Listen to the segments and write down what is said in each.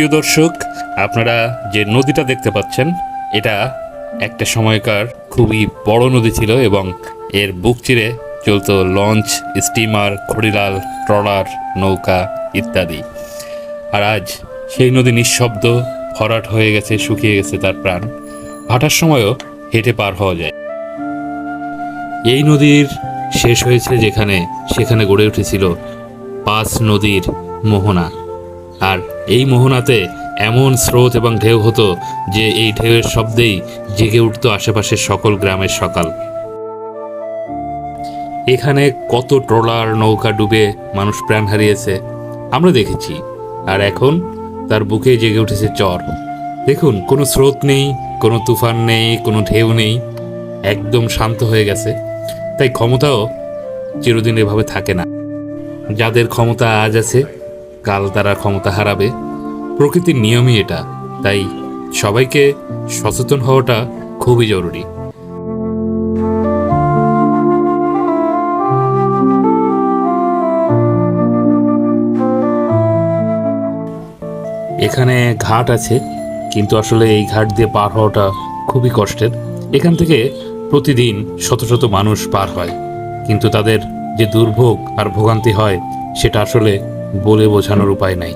প্রিয় দর্শক, আপনারা যে নদীটা দেখতে পাচ্ছেন, এটা একটা সময়কার খুবই বড় নদী ছিল এবং এর বুক চিরে চলতো লঞ্চ, স্টিমার, খড়িলাল, ট্রলার, নৌকা ইত্যাদি। আর আজ সেই নদী নিঃশব্দ, ভরাট হয়ে গেছে, শুকিয়ে গেছে তার প্রাণ। ভাটার সময়ও হেঁটে পার হওয়া যায়। এই নদীর শেষ হয়েছে যেখানে, সেখানে গড়ে উঠেছিল পাঁচ নদীর মোহনা। আর এই মোহনাতে এমন স্রোত এবং ঢেউ হতো যে এই ঢেউয়ের শব্দেই জেগে উঠত আশেপাশের সকল গ্রামের সকাল। এখানে কত ট্রলার নৌকা ডুবে মানুষ প্রাণ হারিয়েছে, আমরা দেখেছি। আর এখন তার বুকে জেগে উঠেছে চর। দেখুন, কোনো স্রোত নেই, কোনো তুফান নেই, কোনো ঢেউ নেই। একদম শান্ত হয়ে গেছে। তাই ক্ষমতাও চিরদিন এভাবে থাকে না। যাদের ক্ষমতা আজ আছে কাল তারা ক্ষমতা হারাবে। প্রকৃতির নিয়মই এটা, তাই সবাইকে সচেতন হওয়াটা খুবই জরুরি। এখানে ঘাট আছে, কিন্তু আসলে এই ঘাট দিয়ে পার হওয়াটা খুবই কষ্টের। এখান থেকে প্রতিদিন শত শত মানুষ পার হয়, কিন্তু তাদের যে দুর্ভোগ আর ভোগান্তি হয়, সেটা আসলে বলে বোঝানোর উপায় নাই।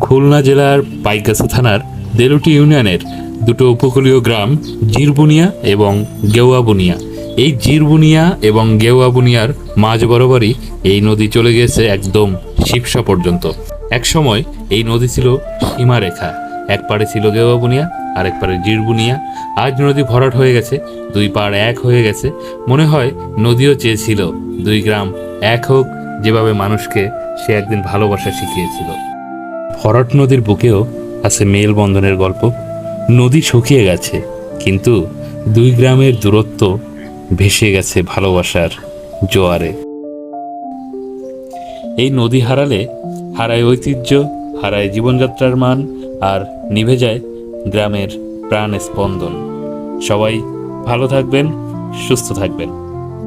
খুলনা জেলার পাইকাসা থানার দেলুটি ইউনিয়নের দুটো উপকূলীয় গ্রাম জিরবুনিয়া এবং গেওয়াবুনিয়া। এই জিরবুনিয়া এবং গেওয়াবুনিয়ার মাঝ বরাবরই এই নদী চলে গেছে একদম শিবসা পর্যন্ত। এক সময় এই নদী ছিল সীমারেখা। এক পাড়ে ছিল গেওয়াবুনিয়া আর এক পাড়ে জিরবুনিয়া আজ নদী ভরাট হয়ে গেছে, দুই পাড় এক হয়ে গেছে। মনে হয় নদীও চেয়েছিল, দুই গ্রাম এক হোক, যেভাবে মানুষকে সে একদিন ভালোবাসা শিখিয়েছিল। ভরাট নদীর বুকেও আছে মেলবন্ধনের গল্প। নদী শুকিয়ে গেছে, কিন্তু দুই গ্রামের দূরত্ব ভেসে গেছে ভালোবাসার জোয়ারে। এই নদী হারালে হারায় ঐতিহ্য, হারায় জীবনযাত্রার মান, আর নিভে যায় গ্রামের প্রাণ স্পন্দন সবাই ভালো থাকবেন, সুস্থ থাকবেন।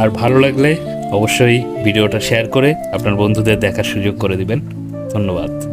আর ভালো লাগলে অবশ্যই ভিডিওটা শেয়ার করে আপনার বন্ধুদের দেখার সুযোগ করে দিবেন। ধন্যবাদ।